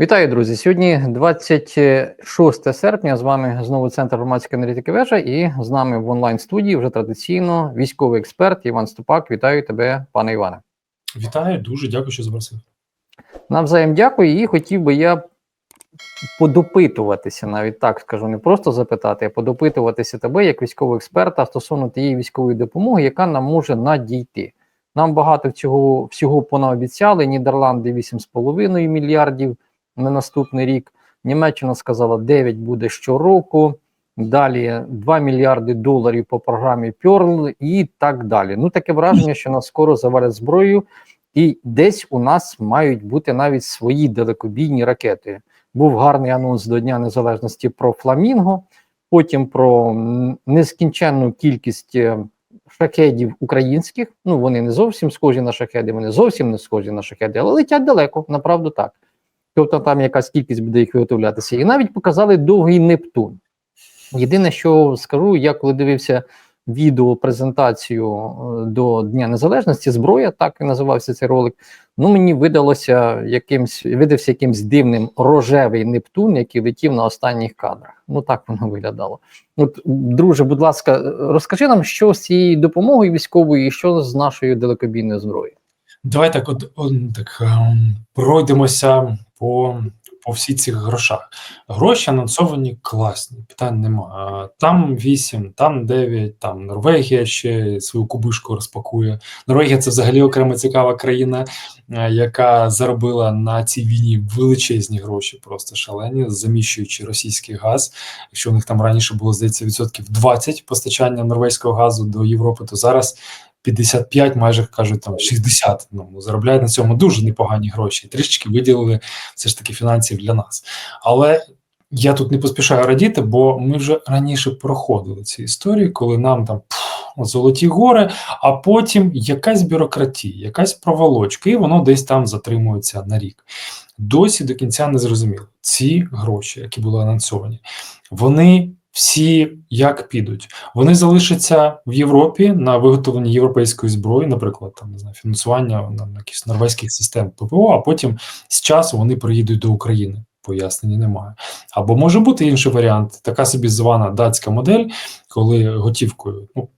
Вітаю, друзі! Сьогодні 26 серпня. З вами знову центр громадської аналітики вежа, і з нами в онлайн студії вже традиційно військовий експерт Іван Ступак. Вітаю тебе, пане Іване. Вітаю, дуже дякую, що запросив. Навзаєм дякую. І хотів би я подопитуватися, навіть так скажу, не просто запитати, а подопитуватися тебе як військового експерта стосовно тієї військової допомоги, яка нам може надійти. Нам багато цього всього понаобіцяли. Нідерланди 8,5 мільярдів на наступний рік. Німеччина сказала 9 буде щороку. Далі 2 мільярди доларів по програмі Перл і так далі. Ну таке враження, що нас скоро завалять зброєю, і десь у нас мають бути навіть свої далекобійні ракети. Був гарний анонс до Дня Незалежності про Фламінго, потім про нескінченну кількість е, шахедів українських. Ну вони не зовсім схожі на шахеди, вони зовсім не схожі на шахеди, але летять далеко, направду так. Тобто там якась кількість буде їх виготовлятися. І навіть показали довгий Нептун. Єдине, що скажу, я коли дивився відео презентацію е, до Дня Незалежності, зброя, так і називався цей ролик. Ну мені видалося якимсь, видався якимсь дивним рожевий Нептун, який летів на останніх кадрах. Ну так воно виглядало. От, друже, будь ласка, розкажи нам, що з цією допомогою військовою і що з нашою далекобійною зброєю. Давай так, от, от так ем, пройдемося по, по всіх цих грошах. Гроші анонсовані класні, питань нема. Там 8, там 9, там Норвегія ще свою кубишку розпакує. Норвегія це взагалі окрема цікава країна, е, яка заробила на цій війні величезні гроші, просто шалені, заміщуючи російський газ. Якщо у них там раніше було здається відсотків 20 постачання норвезького газу до Європи, то зараз 55, майже кажуть там 60. Ну заробляють на цьому дуже непогані гроші. Трішечки виділили все ж таки фінансів для нас. Але я тут не поспішаю радіти, бо ми вже раніше проходили ці історії, коли нам там золоті гори, а потім якась бюрократія, якась проволочка, і воно десь там затримується на рік. Досі до кінця не зрозуміло. Ці гроші, які були анонсовані, вони всі як підуть. Вони залишаться в Європі на виготовленні європейської зброї, наприклад, там не знаю, фінансування на, якісь норвезьких систем ППО, а потім з часу вони приїдуть до України. Пояснення немає. Або може бути інший варіант, така собі звана датська модель, коли готівкою, ну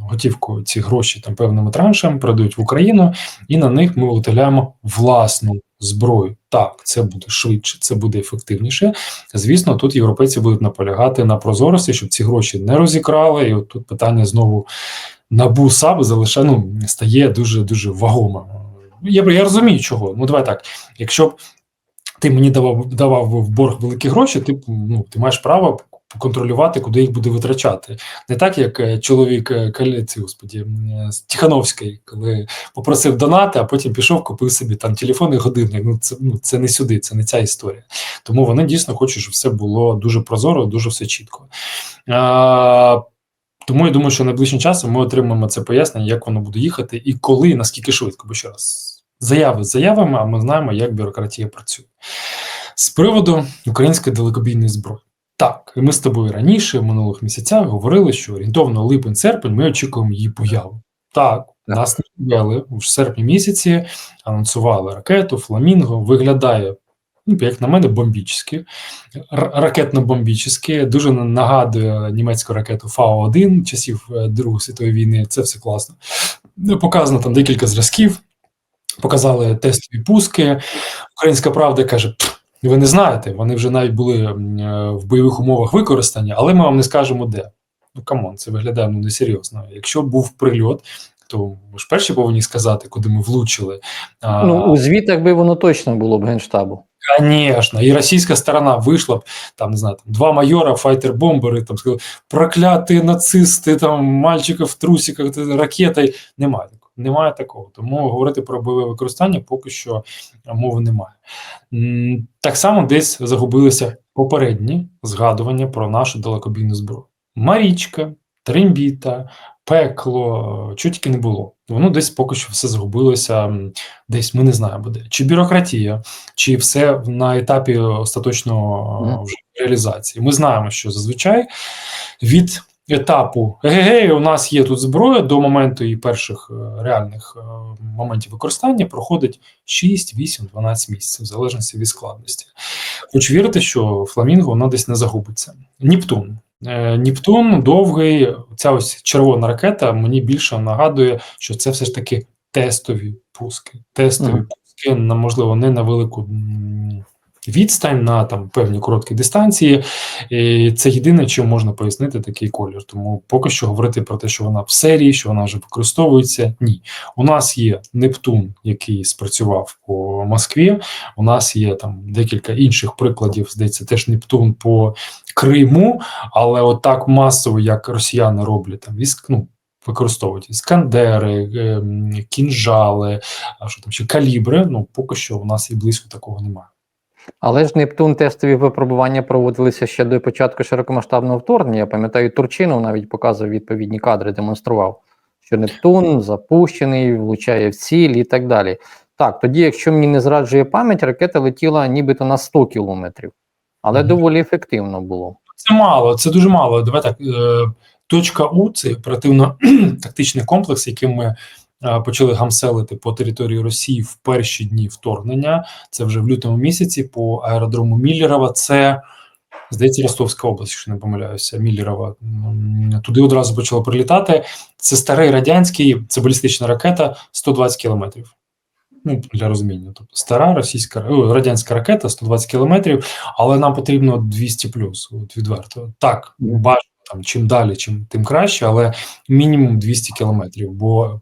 готівкою ці гроші там певними траншами передають в Україну, і на них ми виготовляємо власну зброю. Так, це буде швидше, це буде ефективніше. Звісно, тут європейці будуть наполягати на прозорості, щоб ці гроші не розікрали. І от тут питання знову набу САБ залишає, ну, стає дуже дуже вагомим. Я я розумію, чого. Ну давай так. Якщо б ти мені давав давав в борг великі гроші, ти ну ти маєш право контролювати, куди їх буде витрачати. Не так, як е, чоловік е, каліці, господі е, Тихановський, коли попросив донати, а потім пішов, купив собі там телефон і годинник. Ну це ну це не сюди, це не ця історія. Тому вони дійсно хочуть, щоб все було дуже прозоро, дуже все чітко. А, тому я думаю, що найближчим часом ми отримаємо це пояснення, як воно буде їхати, і коли, і наскільки швидко, бо ще раз. Заяви з заявами, а ми знаємо, як бюрократія працює. З приводу української далекобійної зброї. Так, ми з тобою раніше, в минулих місяцях, говорили, що орієнтовно липень-серпень ми очікуємо її появу. Так, нас не ввели в серпні місяці, анонсували ракету, фламінго, виглядає, ну, як на мене, бомбічськи, ракетно-бомбічськи, дуже нагадує німецьку ракету Фау-1 часів е, Другої світової війни. Це все класно. Показано там декілька зразків, показали тестові пуски. Українська правда каже. Ви не знаєте, вони вже навіть були в бойових умовах використані, але ми вам не скажемо де. Ну камон, це виглядає ну несерйозно. Якщо був прильот, то ми ж перші повинні сказати, куди ми влучили. Ну у звітах би воно точно було б генштабу. Звісно, і російська сторона вийшла б там, не знаю, там, два майора, файтер-бомбери, там сказали, прокляті нацисти, там мальчика в трусиках, ракети. Немає. Немає такого. Тому говорити про бойове використання поки що мови немає. Так само десь загубилися попередні згадування про нашу далекобійну зброю. Марічка, Трембіта, пекло, чого тільки не було. Воно десь поки що все загубилося, десь ми не знаємо де. Чи бюрократія, чи все на етапі остаточного вже реалізації. Ми знаємо, що зазвичай від етапу егегей, у нас є тут зброя до моменту її перших е, реальних е, моментів використання проходить 6, 8, 12 місяців, в залежності від складності. Хочу вірити, що фламінго воно десь не загубиться. Нептун. Е, Нептун довгий, ця ось червона ракета мені більше нагадує, що це все ж таки тестові пуски. Тестові Мгм. пуски, на можливо, не на велику відстань, на там певні короткі дистанції. І це єдине, чим можна пояснити такий колір. Тому поки що говорити про те, що вона в серії, що вона вже використовується. Ні, у нас є Нептун, який спрацював по Москві. У нас є там декілька інших прикладів. Здається, теж Нептун по Криму, але отак масово, як росіяни роблять там військ, ну, використовують іскандери, ем, кінжали, а що там ще калібри. Ну поки що у нас і близько такого немає. Але ж Нептун тестові випробування проводилися ще до початку широкомасштабного вторгнення. Я пам'ятаю, Турчинов навіть показував відповідні кадри, демонстрував, що Нептун запущений, влучає в ціль і так далі. Так, тоді, якщо мені не зраджує пам'ять, ракета летіла нібито на 100 кілометрів, але Мгм. доволі ефективно було. Це мало, це дуже мало. Давай так. Е, точка У це оперативно-тактичний комплекс, яким ми почали гамселити по території Росії в перші дні вторгнення. Це вже в лютому місяці по аеродрому Міллерова. Це здається Ростовська область, якщо не помиляюся. Міллерова туди одразу почало прилітати. Це старий радянський, це балістична ракета 120 кілометрів. Ну, для розуміння, тобто стара російська радянська ракета 120 кілометрів, але нам потрібно 200 плюс, от відверто. Так, бажано там чим далі, чим тим краще, але мінімум 200 кілометрів, бо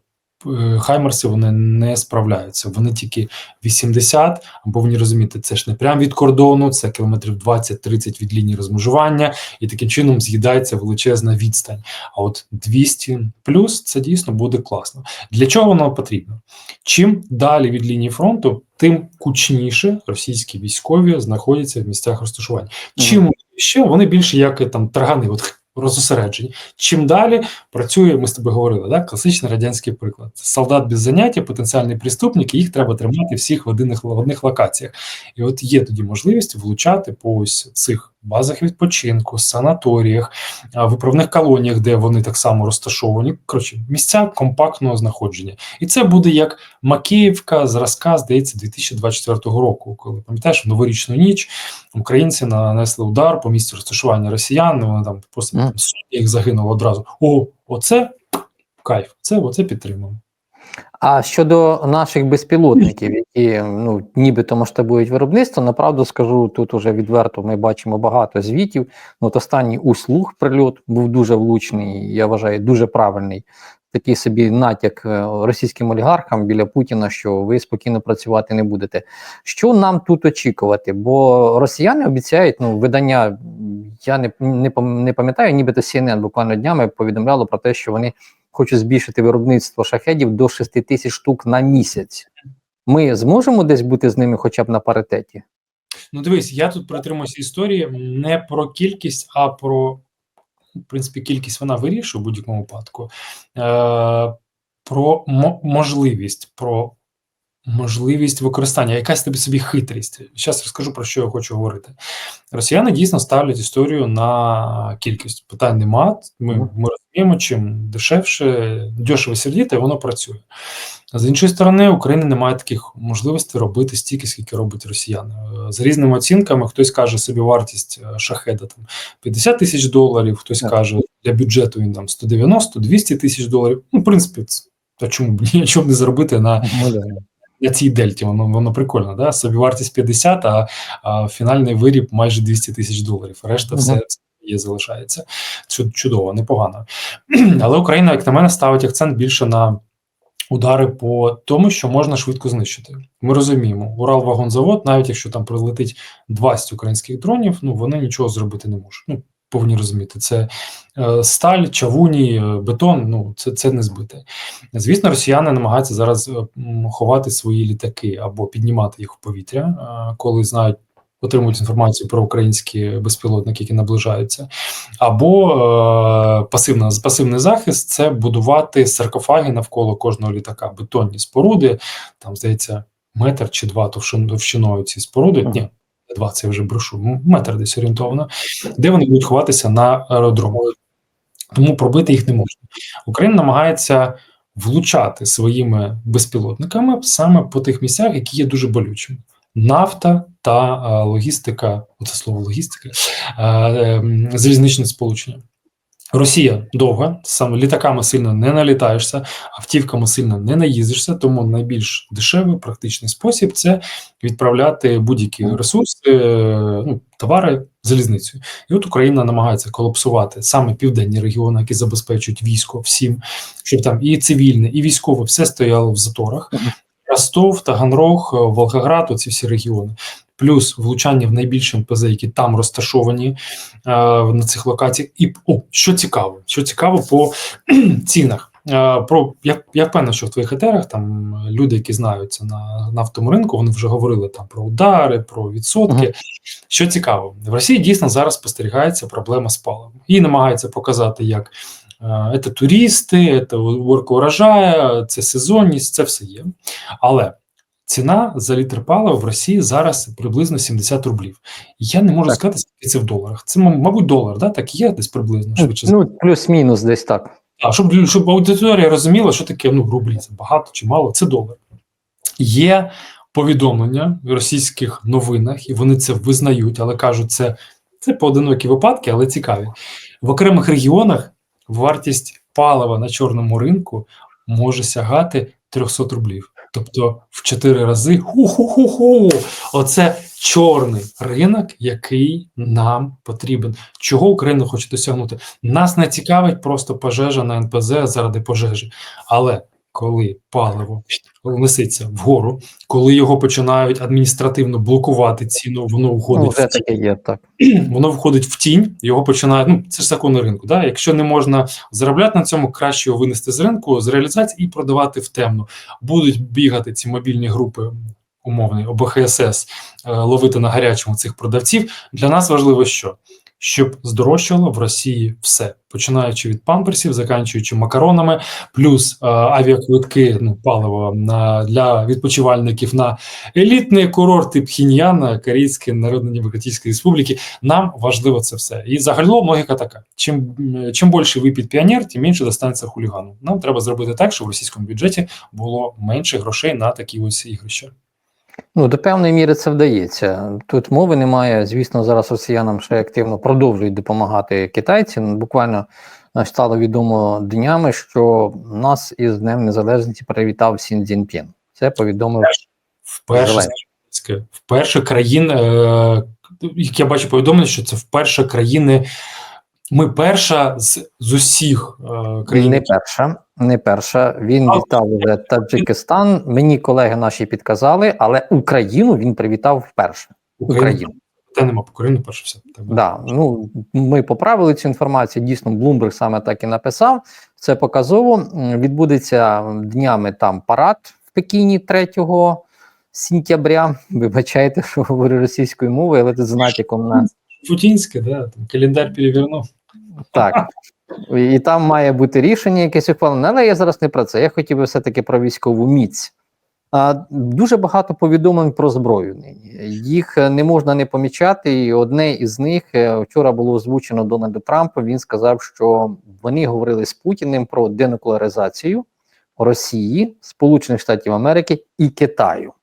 хаймерси вони не справляються. Вони тільки 80, або ви розумієте, це ж не прямо від кордону, це кілометрів 20-30 від лінії розмежування, і таким чином з'їдається величезна відстань. А от 200 плюс це дійсно буде класно. Для чого воно потрібно? Чим далі від лінії фронту, тим кучніше російські військові знаходяться в місцях розташування. Чим ще вони більше як е, там таргани, от розосереджені. Чим далі працює, ми з тобою говорили, да? класичний радянський приклад. Солдат без заняття, потенціальний преступник, і їх треба тримати всіх в одних, в одних локаціях. І от є тоді можливість влучати по ось цих базах відпочинку, санаторіях, виправних колоніях, де вони так само розташовані. Коротше, місця компактного знаходження. І це буде як Макеївка зразка, здається, 2024 року, коли пам'ятаєш, в новорічну ніч українці нанесли удар по місцю розташування росіян. Вони там просто там, їх загинуло одразу. О, оце кайф, це оце підтримуємо. А щодо наших безпілотників, які ну нібито масштабують виробництво, направду скажу тут уже відверто. Ми бачимо багато звітів. Ну, от останній услуг прильот був дуже влучний. Я вважаю, дуже правильний. Такий собі натяк е, російським олігархам біля Путіна, що ви спокійно працювати не будете. Що нам тут очікувати? Бо росіяни обіцяють ну видання. Я не не, не пам'ятаю, нібито CNN буквально днями повідомляло про те, що вони хочуть збільшити виробництво шахедів до 6 тисяч штук на місяць. Ми зможемо десь бути з ними хоча б на паритеті? Ну, дивись, я тут притримуюся історії не про кількість, а про в принципі кількість вона вирішує в будь-якому випадку. Е, про мо- можливість, про можливість використання, якась тобі собі хитрість. Зараз розкажу про що я хочу говорити. Росіяни дійсно ставлять історію на кількість. Питань нема. Ми, ми розуміємо, чим дешевше, дешево сердіти, воно працює. З іншої сторони, Україна не має таких можливостей робити стільки, скільки робить росіяни. За різними оцінками, хтось каже собі вартість е, шахеда там 50 тисяч доларів, хтось Так. каже для бюджету він там 190-200 тисяч доларів. Ну, в принципі, це- чому б ні, чому б не зробити на, на цій дельті? Воно воно прикольно, да? Собі вартість 50, а, а фінальний виріб майже 200 тисяч доларів. Решта Мгм. все є, залишається. Чу- Чудово, непогано. Але Україна, як на мене, ставить акцент більше на удари по тому, що можна швидко знищити. Ми розуміємо, Уралвагонзавод, навіть якщо там прилетить 20 українських дронів, ну вони нічого зробити не можуть. Ну, повинні розуміти, це е, сталь, чавуні, е, бетон. Ну це, це не збите. Звісно, росіяни намагаються зараз е, ховати свої літаки або піднімати їх в повітря, коли знають. Отримують інформацію про українські безпілотники, які наближаються, або е, пасивна, пасивний захист це будувати саркофаги навколо кожного літака, бетонні споруди. Там здається, метр чи два товщин- товщиною ці споруди. Ні, два я вже брошу, Метр десь орієнтовно, де вони будуть ховатися на аеродрому. тому пробити їх не можна. Україна намагається влучати своїми безпілотниками саме по тих місцях, які є дуже болючими. Нафта та е, логістика, оце слово логістика, е, е, залізничне сполучення. Росія довга, саме літаками сильно не налітаєшся, автівками сильно не наїздишся, тому найбільш дешевий практичний спосіб це відправляти будь-які ресурси, е, ну, товари залізницею. І от Україна намагається колапсувати саме південні регіони, які забезпечують військо всім, щоб там і цивільне, і військове все стояло в заторах. Ростов, Таганрог, е, Волгоград, оці всі регіони. Плюс влучання в найбільші МПЗ, які там розташовані е, на цих локаціях. І о, що цікаво, що цікаво по цінах. Е, про я, я впевнений, що в твоїх етерах там люди, які знаються на нафтовому ринку, вони вже говорили там про удари, про відсотки. Мгм. Що цікаво, в Росії дійсно зараз спостерігається проблема з паливом. І намагається показати, як е, це туристи, це уборка урожаю, це сезонність, це все є. Але ціна за літр палива в Росії зараз приблизно 70 рублів. Я не можу Так. сказати, скільки це в доларах. Це, мабуть, долар, да? так є десь приблизно швидше. Ну, плюс-мінус десь так. а щоб, щоб аудиторія розуміла, що таке ну, рублі, це багато чи мало, це долар. Є повідомлення в російських новинах, і вони це визнають, але кажуть, це, це поодинокі випадки, але цікаві. В окремих регіонах вартість палива на чорному ринку може сягати 300 рублів. Тобто в чотири рази ху-ху-ху-ху. Оце чорний ринок, який нам потрібен. Чого Україна хоче досягнути? Нас не цікавить просто пожежа на НПЗ заради пожежі. Але коли паливо несеться вгору, коли його починають адміністративно блокувати ціну, воно Ну, входить вже в тінь, таке є, так. воно входить в тінь, його починають. Ну це ж закони ринку. Да? Якщо не можна заробляти на цьому, краще його винести з ринку з реалізації і продавати в темну. Будуть бігати ці мобільні групи. Умовний ОБХСС е, ловити на гарячому цих продавців. Для нас важливо, що щоб здорожчало в Росії все, починаючи від памперсів, заканчуючи макаронами, плюс е, авіаквитки, ну паливо на для відпочивальників на елітні курорти Пхіньяна, Корейської Народно-Демократичної Республіки. Нам важливо це все. І загалом логіка така: чим чим більше випід піонер, тим менше достанеться хулігану. Нам треба зробити так, щоб в російському бюджеті було менше грошей на такі ось ігрища. Ну, до певної міри це вдається. Тут мови немає. Звісно, зараз росіянам ще активно продовжують допомагати китайці. Ну, Буквально е, стало відомо днями, що нас із Днем Незалежності привітав Сін Цзіньпін. Це повідомив Вперше вперше країн, е, як я бачу повідомлення, що це вперше країни. Ми перша з, з усіх е, країн. не перша. Не перша. Він А, вітав вже Таджикистан. Мені колеги наші підказали, але Україну він привітав вперше. Україну. Та нема по Україну перше все. Так, Да, ну ми поправили цю інформацію. Дійсно, Блумберг саме так і написав. Це показово. Відбудеться днями там парад в Пекіні 3 сентября. Вибачайте, що говорю російською мовою, але тут з натяком на Путінське, да, там календар перевернув. Так. І там має бути рішення якесь ухвалене, але я зараз не про це. Я хотів би все-таки про військову міць. А, дуже багато повідомлень про зброю нині. Їх е, не можна не помічати. І одне із них е, вчора було озвучено Дональду Трампу. Він сказав, що вони говорили з Путіним про денуклеаризацію Росії, Сполучених Штатів Америки і Китаю.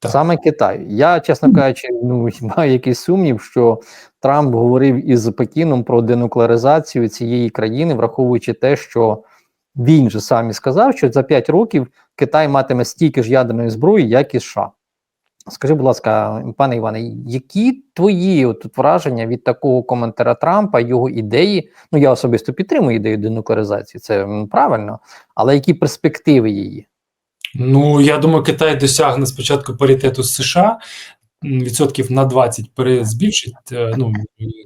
Так. Саме Китаю. Я, чесно кажучи, ну маю якийсь сумнів, що Трамп говорив із Пекіном про денуклеаризацію цієї країни, враховуючи те, що він же сам і сказав, що за 5 років Китай матиме стільки ж ядерної зброї, як і США. Скажи, будь ласка, пане Іване, які твої от, тут враження від такого коментаря Трампа, його ідеї? Ну я особисто підтримую ідею денуклеаризації, це правильно, але які перспективи її? Ну я думаю, Китай досягне спочатку паритету з США. Відсотків на 20 перезбільшить е, ну,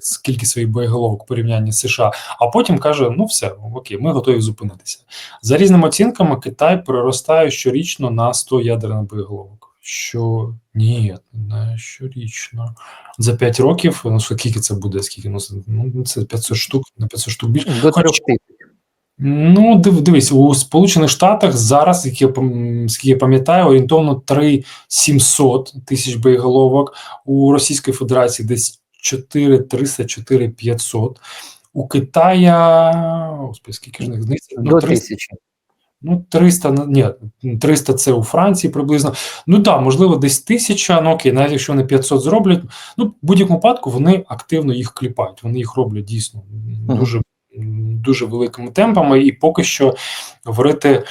скільки своїх боєголовок в порівнянні з США, а потім каже: ну все, окей, ми готові зупинитися. За різними оцінками, Китай приростає щорічно на 100 ядерних боєголовок. Що ні, не щорічно. За 5 років, ну скільки це буде? Скільки ну, це- ну 500 штук, на 500 штук більше. До Хоч- трьох тисяч. Ну, див, дивись, у Сполучених Штатах зараз, як я скільки я пам'ятаю, орієнтовно 3 700 тисяч боєголовок. У Російської Федерації десь 4 300, 4 500. у Китая, господи, скільки ж них здається? До 300, тисячі. Ну, 300, ні, 300 це у Франції приблизно. Ну так, можливо, десь тисяча, ну окей, навіть якщо вони 500 зроблять, ну, в будь-якому випадку вони активно їх кліпають. Вони їх роблять дійсно дуже, дуже великими темпами, і поки що говорити,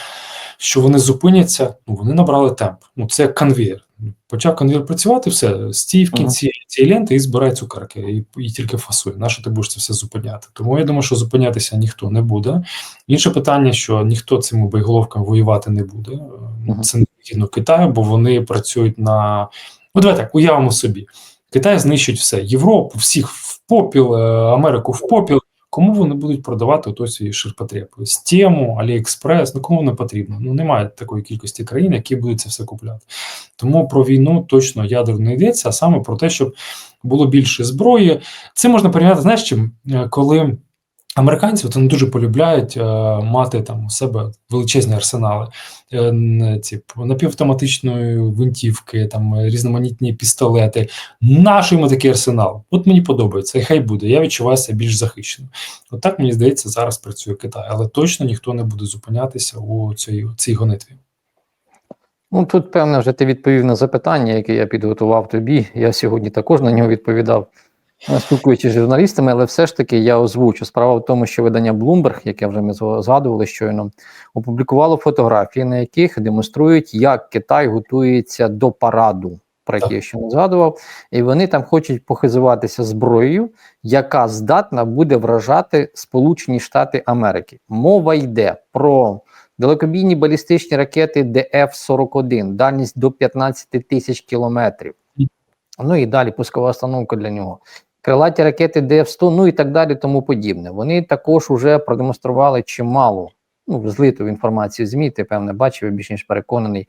що вони зупиняться, ну вони набрали темп. Ну, це як конвейер. Почав конвейер працювати, все, стій в кінці цієї ленти і збирай цукерки, і, і тільки фасуй. На що ти будеш це все зупиняти? Тому я думаю, що зупинятися ніхто не буде. Інше питання, що ніхто цими боєголовками воювати не буде. Мгм. Це не вигідно Китаю, бо вони працюють на. Ну, давай так, уявимо собі. Китай знищить все. Європу, всіх в попіл, е, Америку в попіл. Кому вони будуть продавати той свій ширпотреб? Стему, Аліекспрес, ну кому не потрібно? Ну немає такої кількості країн, які будуть це все купляти. Тому про війну точно ядерно йдеться, а саме про те, щоб було більше зброї. Це можна порівняти, знаєш, чим Е, коли американці вони дуже полюбляють е, мати там у себе величезні арсенали, е, ці напівавтоматичної гвинтівки, там різноманітні пістолети. Наш йому такий арсенал. От мені подобається, і хай буде. Я відчуваю себе більш захищеним. От так мені здається, зараз працює Китай, але точно ніхто не буде зупинятися у цій, цій гонитві. Ну тут, певно, вже ти відповів на запитання, яке я підготував тобі. Я сьогодні також на нього відповідав, спілкуючись з журналістами, але все ж таки я озвучу. Справа в тому, що видання Bloomberg, яке вже ми згадували щойно, опублікувало фотографії, на яких демонструють, як Китай готується до параду, про який я ще не згадував, і вони там хочуть похизуватися зброєю, яка здатна буде вражати Сполучені Штати Америки. Мова йде про далекобійні балістичні ракети ДФ-41, дальність до 15 тисяч кілометрів. Ну і далі пускова установка для нього. Крилаті ракети ДФ-100, ну і так далі, тому подібне. Вони також вже продемонстрували чимало ну, злиту інформацію ЗМІ, ти певне бачив, я більш ніж переконаний.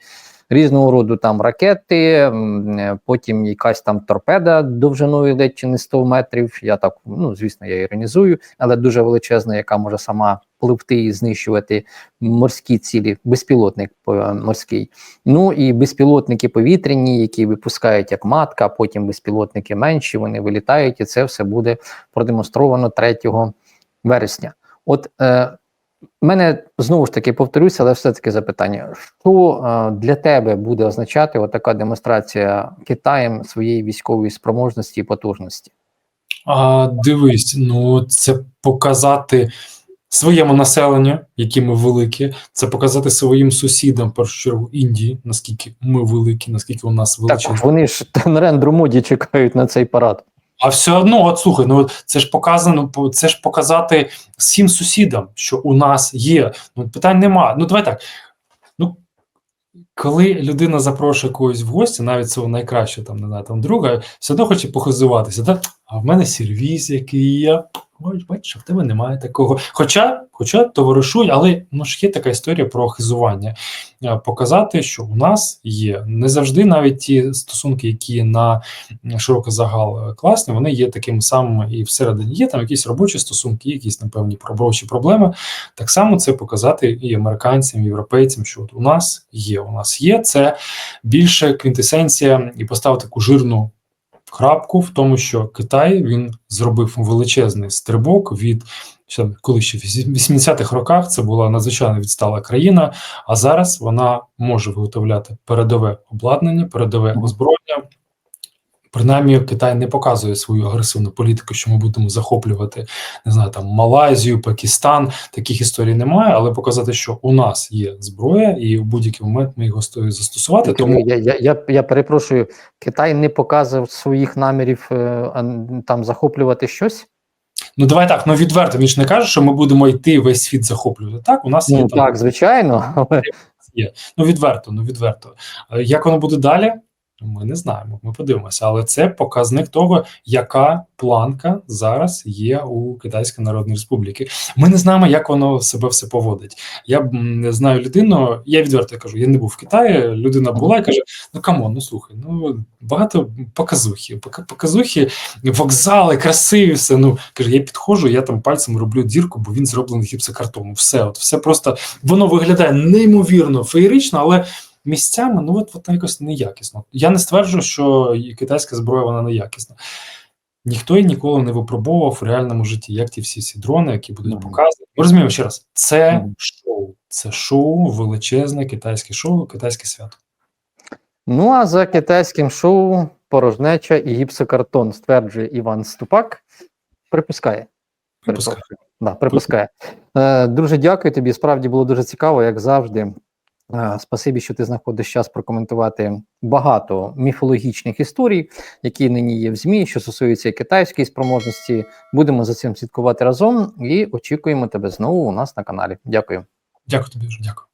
Різного роду там ракети, е, потім якась там торпеда довжиною ледь чи не 100 метрів. Я так, ну звісно, я іронізую, але дуже величезна, яка може сама пливти і знищувати морські цілі, безпілотник е, морський. Ну і безпілотники повітряні, які випускають як матка, потім безпілотники менші, вони вилітають, і це все буде продемонстровано 3 вересня. От е, мене знову ж таки повторюся, але все-таки запитання: що е, для тебе буде означати отака демонстрація Китаєм своєї військової спроможності і потужності? А, дивись, ну це показати своєму населенню, які ми великі, це показати своїм сусідам, першу чергу Індії, наскільки ми великі, наскільки у нас величезні. Так, вони ж на Нарендру моді чекають на цей парад. А все одно, от слухай, ну це ж показано, це ж показати всім сусідам, що у нас є. Ну питань нема. Ну давай так. Ну коли людина запрошує когось в гості, навіть свого найкращого там, не знаю, там друга, все одно хоче похизуватися. Так? А в мене сервіс, який є. Ой, бачиш, в тебе немає такого. Хоча, хоча товаришуй, але ну ж є така історія про хизування. Е, Показати, що у нас є не завжди навіть ті стосунки, які на широкий загал е, класні, вони є такими самими і всередині. Є там якісь робочі стосунки, якісь напевні робочі проблеми. Так само це показати і американцям, і європейцям, що от у нас є. У нас є це більше квінтесенція і поставити таку жирну крапку в тому, що Китай він зробив величезний стрибок від ще коли ще в 80-х роках це була надзвичайно відстала країна, а зараз вона може виготовляти передове обладнання, передове озброєння. Принаймні, Китай не показує свою агресивну політику, що ми будемо захоплювати не знаю, там Малайзію, Пакистан. Таких історій немає, але показати, що у нас є зброя, і в будь-який момент ми їх готові застосувати. Тому я, я, я, я перепрошую, Китай не показав своїх намірів е, там захоплювати щось. ну давай так, ну відверто він ж не каже, що ми будемо йти весь світ захоплювати. Так, у нас є Ну там так, звичайно, але Ну, відверто, ну відверто. Е, Як воно буде далі? Ми не знаємо. Ми подивимося, але це показник того, яка планка зараз є у Китайської Народної Республіки. Ми не знаємо, як воно себе все поводить. Я не знаю людину. Я відверто кажу, я не був в Китаї. Людина була і каже: Ну камон, ну слухай, ну багато показухи, показухи, вокзали, красиві все. Ну каже, я підходжу, я там пальцем роблю дірку, бо він зроблений гіпсокартону. Все, от все просто воно виглядає неймовірно феєрично, але місцями ну от, от якось неякісно. Я не стверджую, що китайська зброя вона неякісна. ніхто і ніколи не випробовував в реальному житті, як ті всі ці дрони, які будуть Мгм. показані. Ми розуміємо ще раз, це Мгм. шоу, це шоу, величезне китайське шоу, китайське свято. Ну а за китайським шоу порожнеча і гіпсокартон, стверджує Іван Ступак. Припускає. Випускаю. Да, припускає. Е, дуже дякую тобі. Справді було дуже цікаво, як завжди. Е, спасибі, що ти знаходиш час прокоментувати багато міфологічних історій, які нині є в ЗМІ, що стосуються китайської спроможності. Будемо за цим слідкувати разом і очікуємо тебе знову у нас на каналі. Дякую. Дякую тобі дуже, дякую.